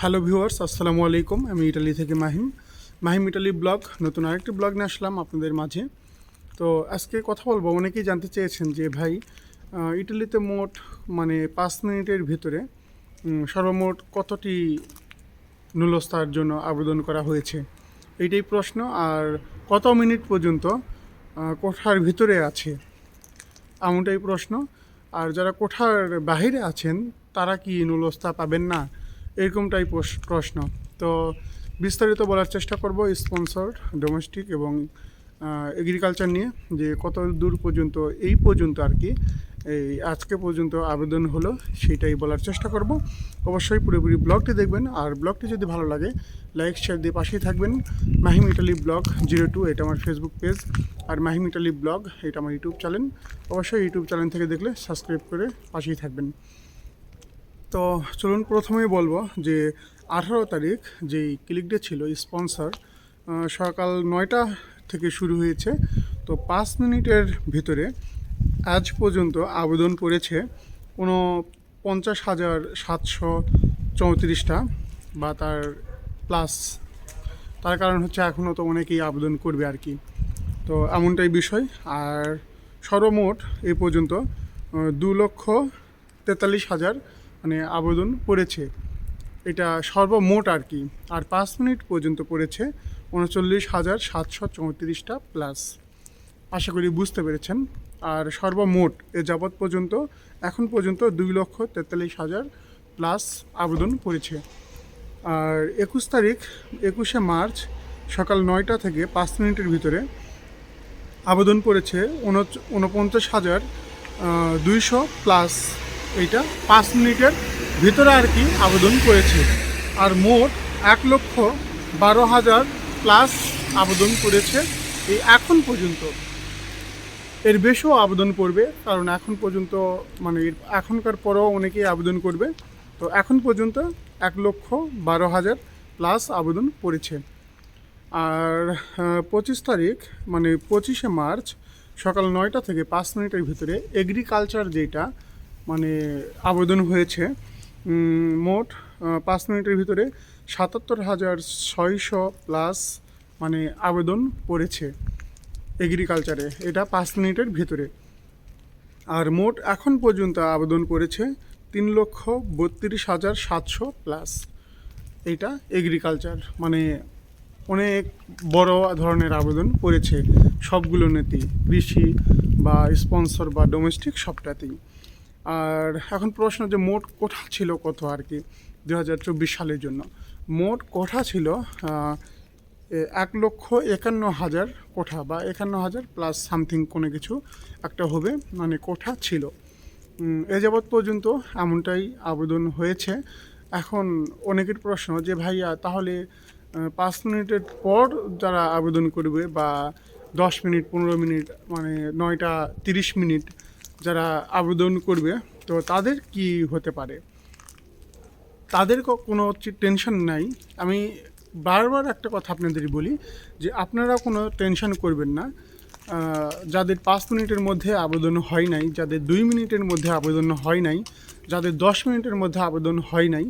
Hello viewers, আসসালামু আলাইকুম। আমি ইটালি থেকে মাহিম। মাহিম ইটালি ব্লগ, নতুন আরেকটি ব্লগ নিয়ে আসলাম আপনাদের মাঝে। তো আজকে কথা বলব, অনেকেই জানতে চেয়েছেন যে ভাই ইটালিতে মোট মানে পাঁচ মিনিটের ভিতরে সর্বমোট কতটি নুলস্তার জন্য আবেদন করা হয়েছে? এইটাই প্রশ্ন। আর কত মিনিট পর্যন্ত কোঠার ভিতরে আছে? এমনটাই প্রশ্ন। আর যারা কোঠার বাহিরে আছেন, তারা কি নুলস্তা পাবেন না? এরকমটাই প্রশ- প্রশ্ন। তো বিস্তারিত বলার চেষ্টা করব স্পন্সর ডোমেস্টিক এবং এগ্রিকালচার নিয়ে, যে কত দূর পর্যন্ত, এই পর্যন্ত আর কি, এই আজকে পর্যন্ত আবেদন হলো, সেটাই বলার চেষ্টা করব। অবশ্যই পুরোপুরি ব্লগটি দেখবেন, আর ব্লগটি যদি ভালো লাগে লাইক শেয়ার দিয়ে পাশেই থাকবেন। Mahim Italy blog zero two এটা আমার ফেসবুক পেজ আর মাহিম ইটালি ব্লগ এটা আমার ইউটিউব চ্যানেল অবশ্যই ইউটিউব চ্যানেল থেকে দেখলে সাবস্ক্রাইব করে পাশেই থাকবেন। তো চলুন প্রথমেই বলব যে আঠারো তারিখ যেই ক্লিক ডে ছিল স্পন্সর সকাল নয়টা থেকে শুরু হয়েছে। তো পাঁচ মিনিটের ভিতরে আজ পর্যন্ত আবেদন করেছে কোনো পঞ্চাশ হাজার সাতশো চৌত্রিশটা বা তার প্লাস তার কারণ হচ্ছে এখনও তো অনেকেই আবেদন করবে আর কি। তো এমনটাই বিষয়। আর সর্বমোট এই পর্যন্ত দু লক্ষ তেতাল্লিশ হাজার মানে আবেদন পড়েছে। এটা সর্বমোট আর কি। আর পাঁচ মিনিট পর্যন্ত পড়েছে, উনচল্লিশ হাজার সাতশো চৌত্রিশটা প্লাস। আশা করি বুঝতে পেরেছেন। আর সর্বমোট এ যাবৎ পর্যন্ত, এখন পর্যন্ত দুই লক্ষ তেতাল্লিশ হাজার প্লাস আবেদন পড়েছে। আর একুশ তারিখ, একুশে মার্চ সকাল নয়টা থেকে পাঁচ মিনিটের ভিতরে আবেদন পড়েছে উনপঞ্চাশ হাজার দুইশো প্লাস এইটা পাঁচ মিনিটের ভিতরে আর কি আবেদন করেছে। আর মোট এক লক্ষ বারো হাজার প্লাস আবেদন করেছে এই এখন পর্যন্ত। এর বেশিও আবেদন করবে, কারণ এখন পর্যন্ত মানে এখনকার পরেও অনেকেই আবেদন করবে। তো এখন পর্যন্ত এক লক্ষ বারো হাজার প্লাস আবেদন পড়েছে আর পঁচিশ তারিখ মানে পঁচিশে মার্চ সকাল নয়টা থেকে পাঁচ মিনিটের ভিতরে এগ্রিকালচার যেটা মানে আবেদন হয়েছে মোট পাঁচ মিনিটের ভিতরে সাতাত্তর হাজার ছয়শো প্লাস মানে আবেদন পড়েছে এগ্রিকালচারে এটা পাঁচ মিনিটের ভিতরে। আর মোট এখন পর্যন্ত আবেদন করেছে তিন লক্ষ বত্রিশ হাজার সাতশো প্লাস। এটা এগ্রিকালচার মানে অনেক বড় ধরনের আবেদন পড়েছে সবগুলো নীতি, কৃষি বা স্পন্সর বা ডোমেস্টিক সবটাতেই। আর এখন প্রশ্ন যে মোট কোঠা ছিল কত আর কি দু হাজার চব্বিশ সালের জন্য? মোট কোঠা ছিল এক লক্ষ একান্ন হাজার কোঠা বা একান্ন হাজার প্লাস সামথিং কোনো কিছু একটা হবে মানে কোঠা ছিল। এ যাবৎ পর্যন্ত এমনটাই আবেদন হয়েছে। এখন অনেকের প্রশ্ন যে ভাইয়া তাহলে পাঁচ মিনিটের পর যারা আবেদন করবে বা দশ মিনিট, পনেরো মিনিট মানে নয়টা তিরিশ মিনিট যারা আবেদন করবে, তো তাদের কি হতে পারে? তাদের কোনো টেনশন নাই। আমি বারবার একটা কথা আপনাদের বলি যে, আপনারা কোনো টেনশন করবেন না। যাদের পাঁচ মিনিটের মধ্যে আবেদন হয় নাই, যাদের দুই মিনিটের মধ্যে আবেদন হয় নাই, যাদের দশ মিনিটের মধ্যে আবেদন হয় নাই,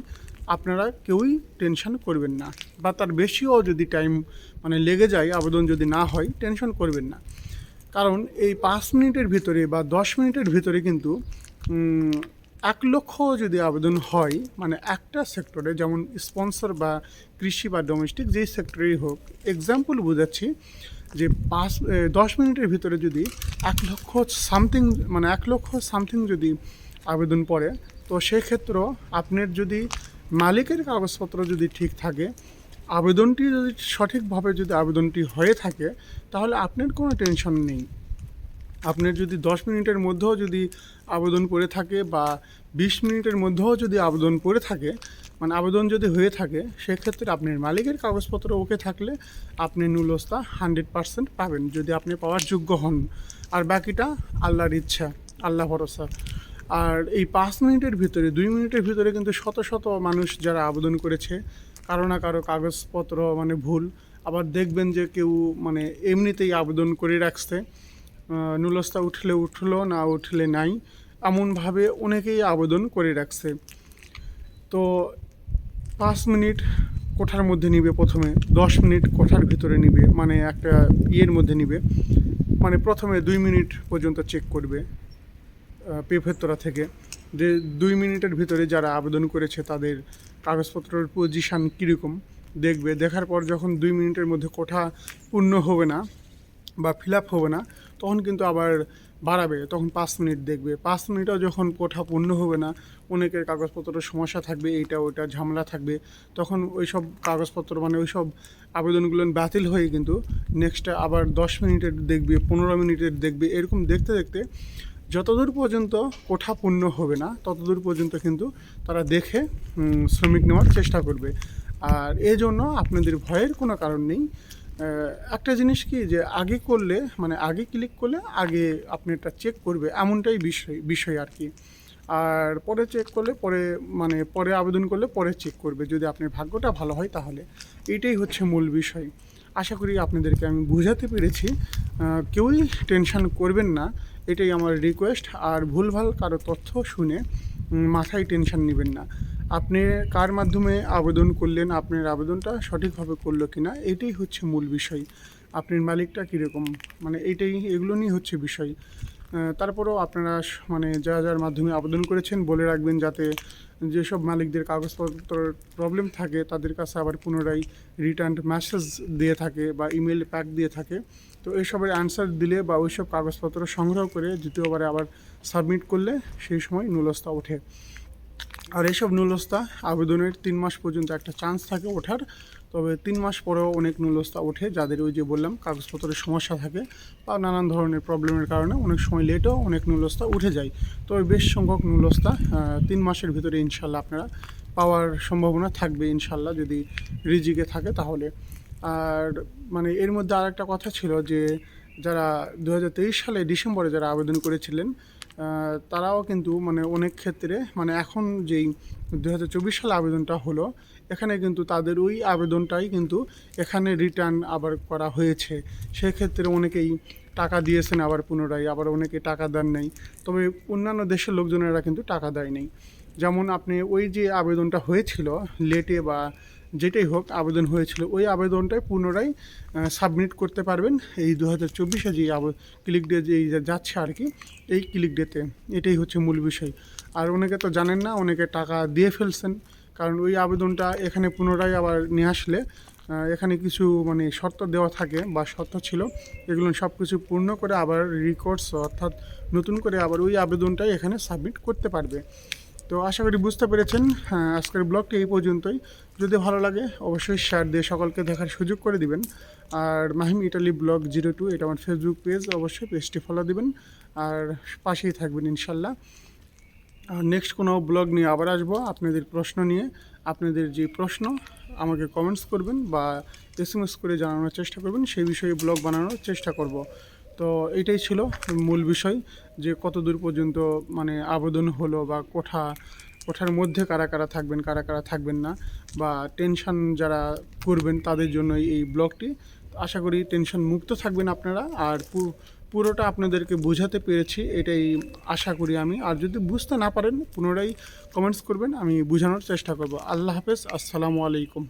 আপনারা কেউই টেনশন করবেন না। বা তার বেশিও যদি টাইম মানে লেগে যায়, আবেদন যদি না হয় টেনশন করবেন না। কারণ এই পাঁচ মিনিটের ভিতরে বা দশ মিনিটের ভিতরে কিন্তু এক লক্ষ যদি আবেদন হয় মানে একটা সেক্টরে, যেমন স্পন্সর বা কৃষি বা ডোমেস্টিক যেই সেক্টরেই হোক এক্সাম্পল বোঝাচ্ছি যে পাঁচ দশ মিনিটের ভিতরে যদি এক লক্ষ সামথিং মানে এক লক্ষ সামথিং যদি আবেদন পড়ে, তো সেক্ষেত্রেও আপনার যদি মালিকের কাগজপত্র যদি ঠিক থাকে আবেদনটি যদি সঠিকভাবে যদি আবেদনটি হয়ে থাকে, তাহলে আপনার কোনো টেনশন নেই। আপনার যদি দশ মিনিটের মধ্যেও যদি আবেদন করে থাকে বা বিশ মিনিটের মধ্যেও যদি আবেদন করে থাকে মানে আবেদন যদি হয়ে থাকে, সেক্ষেত্রে আপনার মালিকের কাগজপত্র ওকে থাকলে আপনি নুলস্তা হান্ড্রেড পারসেন্ট পাবেন, যদি আপনি পাওয়ার যোগ্য হন। আর বাকিটা আল্লাহর ইচ্ছা, আল্লাহ ভরসা। আর এই পাঁচ মিনিটের ভিতরে, দুই মিনিটের ভিতরে কিন্তু শত শত মানুষ যারা আবেদন করেছে কারও না কারও কাগজপত্র মানে ভুল। আবার দেখবেন যে কেউ মানে এমনিতেই আবেদন করে রাখছে। নুলস্তা উঠলে উঠল, না উঠলে নাই, এমনভাবে অনেকেই আবেদন করে রাখছে। তো পাঁচ মিনিট কোঠার মধ্যে নিবে প্রথমে, দশ মিনিট কোঠার ভিতরে নিবে মানে একটা ইয়ের মধ্যে নিবে। মানে প্রথমে দুই মিনিট পর্যন্ত চেক করবে পেফেত্তরা থেকে। যে দুই মিনিটের ভিতরে যারা আবেদন করেছে তাদের কাগজপত্রের পজিশান কীরকম দেখবে। দেখার পর যখন দুই মিনিটের মধ্যে কোঠা পূর্ণ হবে না বা ফিল আপ হবে না, তখন কিন্তু আবার বাড়াবে, তখন পাঁচ মিনিট দেখবে। পাঁচ মিনিটও যখন কোঠা পূর্ণ হবে না, অনেকের কাগজপত্রের সমস্যা থাকবে, এইটা ওইটা ঝামেলা থাকবে। তখন ওই সব কাগজপত্র মানে ওই সব আবেদনগুলো বাতিল হয়ে কিন্তু নেক্সটে আবার দশ মিনিটের দেখবে, পনেরো মিনিটের দেখবে। এরকম দেখতে দেখতে যতদূর পর্যন্ত কোঠা পূর্ণ হবে না, ততদূর পর্যন্ত কিন্তু তারা দেখে শ্রমিক নেওয়ার চেষ্টা করবে। আর এই জন্য আপনাদের ভয়ের কোনো কারণ নেই। একটা জিনিস কি যে, আগে করলে মানে আগে ক্লিক করলে আগে আপনি এটা চেক করবে, এমনটাই বিষয় বিষয় আর কি। আর পরে চেক করলে পরে মানে পরে আবেদন করলে পরে চেক করবে। যদি আপনার ভাগ্যটা ভালো হয় তাহলে। এইটাই হচ্ছে মূল বিষয়। আশা করি আপনাদেরকে আমি বোঝাতে পেরেছি। কেউই টেনশন করবেন না। এটাই আমার রিকোয়েস্ট আর ভুলভাল কারও তথ্য শুনে মাথায় টেনশন নেবেন না। আপনি কার মাধ্যমে আবেদন করলেন, আপনার আবেদনটা সঠিকভাবে করল কিনা, এটাই হচ্ছে মূল বিষয়। আপনার মালিকটা কীরকম? মানে এইটাই এগুলো নিয়ে হচ্ছে বিষয়। তারপরেও আপনারা মানে যা যার মাধ্যমে আবেদন করেছেন, বলে রাখবেন যাতে যেসব মালিকদের কাগজপত্রের প্রবলেম থাকে, তাদের কাছে আবার পুনরায় রিটার্ন মেসেজ দিয়ে থাকে বা ইমেল প্যাক দিয়ে থাকে। তো এইসবের অ্যান্সার দিলে বা ওইসব কাগজপত্র সংগ্রহ করে দ্বিতীয়বারে আবার সাবমিট করলে সেই সময় নুলস্তা ওঠে। আর এইসব নুলস্তা আবেদনের তিন মাস পর্যন্ত একটা চান্স থাকে ওঠার, তবে তিন মাস পরেও অনেক নুলস্তা ওঠে যাদের ওই যে বললাম কাগজপত্রের সমস্যা থাকে বা নানান ধরনের প্রবলেমের কারণে অনেক সময় লেটও অনেক নুলস্তা উঠে যায়। তবে বেশ সংখ্যক নুলস্তা তিন মাসের ভিতরে ইনশাল্লাহ আপনারা পাওয়ার সম্ভাবনা থাকবে ইনশাল্লাহ যদি রিজিকে থাকে তাহলে। আর মানে এর মধ্যে আর একটা কথা ছিল যে যারা দু হাজার তেইশ সালে ডিসেম্বরে যারা আবেদন করেছিলেন তারাও কিন্তু মানে অনেক ক্ষেত্রে মানে এখন যেই দু হাজার চব্বিশ সালে আবেদনটা হলো, এখানে কিন্তু তাদের ওই আবেদনটাই কিন্তু এখানে রিটার্ন আবার করা হয়েছে। সেক্ষেত্রে অনেকেই টাকা দিয়েছেন, আবার পুনরায় আবার অনেকে টাকা দেন নাই। তবে অন্যান্য দেশের লোকজনেরা কিন্তু টাকা দেয় নাই। যেমন আপনি ওই যে আবেদনটা হয়েছিল, লেটে বা যেটাই হোক আবেদন হয়েছিল, ওই আবেদনটাই পুনরায় সাবমিট করতে পারবেন। এই দু হাজার চব্বিশে যে ক্লিক ডে যে যাচ্ছে আর কি এই ক্লিক ডেতে এটাই হচ্ছে মূল বিষয়। আর অনেকে তো জানেন না, অনেকে টাকা দিয়ে ফেলছেন, কারণ ওই আবেদনটা এখানে পুনরায় আবার নিয়ে আসলে এখানে কিছু মানে শর্ত দেওয়া থাকে বা শর্ত ছিল, এগুলো সব কিছু পূর্ণ করে আবার রেকর্ডস অর্থাৎ নতুন করে আবার ওই আবেদনটাই এখানে সাবমিট করতে পারবে। তো আশা করি বুঝতে পেরেছেন হ্যাঁ, আজকের ব্লগটি এই পর্যন্তই। যদি ভালো লাগে অবশ্যই শেয়ার দিয়ে সকলকে দেখার সুযোগ করে দিবেন। আর Mahim Italy blog zero two এটা আমার ফেসবুক পেজ অবশ্যই পেজটি ফলো দিবেন। আর পাশেই থাকবেন ইনশাল্লাহ। আর নেক্সট কোনো ব্লগ নিয়ে আবার আসব আপনাদের প্রশ্ন নিয়ে। আপনাদের যে প্রশ্ন আমাকে কমেন্টস করবেন বা এস করে জানানোর চেষ্টা করবেন সেই বিষয়ে ব্লগ বানানোর চেষ্টা করব। তো এটাই ছিল মূল বিষয় যে কত দূর পর্যন্ত মানে আবেদন হলো বা কোঠা, কোঠার মধ্যে কারা কারা থাকবেন, কারা কারা থাকবেন না বা টেনশন যারা করবেন তাদের জন্য এই ব্লগটি। আশা করি টেনশন মুক্ত থাকবেন আপনারা আর পুরোটা আপনাদেরকে বোঝাতে পেরেছি, এটাই আশা করি আমি। আর যদি বুঝতে না পারেন, পুনরায় কমেন্টস করবেন, আমি বোঝানোর চেষ্টা করব। আল্লাহ হাফেজ, আসসালামু আলাইকুম।